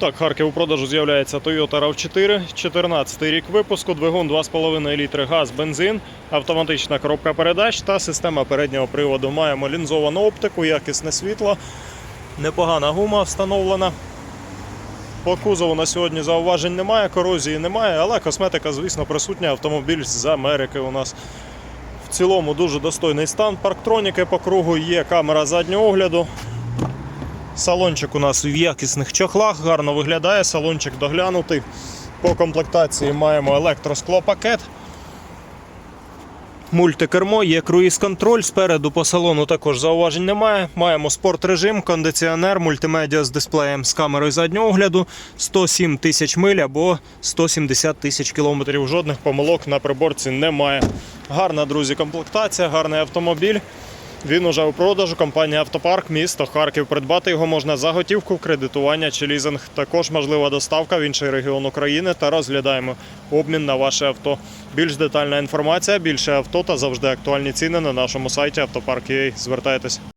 Так, Харків у продажу з'являється Toyota RAV4, 14 рік випуску, двигун 2,5 літри газ, бензин, автоматична коробка передач та система переднього приводу. Маємо лінзовану оптику, якісне світло, непогана гума встановлена. По кузову на сьогодні зауважень немає, корозії немає, але косметика, звісно, присутня. Автомобіль з Америки у нас в цілому дуже достойний стан. Парктроніки по кругу є камера заднього огляду. Салончик у нас в якісних чохлах, гарно виглядає, салончик доглянутий. По комплектації маємо електросклопакет. Мультикермо, є круїз-контроль. Спереду по салону також зауважень немає. Маємо спорт-режим, кондиціонер, мультимедіа з дисплеєм з камерою заднього огляду, 107 тисяч миль або 170 тисяч кілометрів. Жодних помилок на приборці немає. Гарна, друзі, комплектація, гарний автомобіль. Він уже у продажу. Компанія Автопарк, місто Харків. Придбати його можна за готівку, кредитування чи лізинг. Також можлива доставка в інший регіон України та розглядаємо обмін на ваше авто. Більш детальна інформація, більше авто та завжди актуальні ціни на нашому сайті автопарк.ua. Звертайтесь.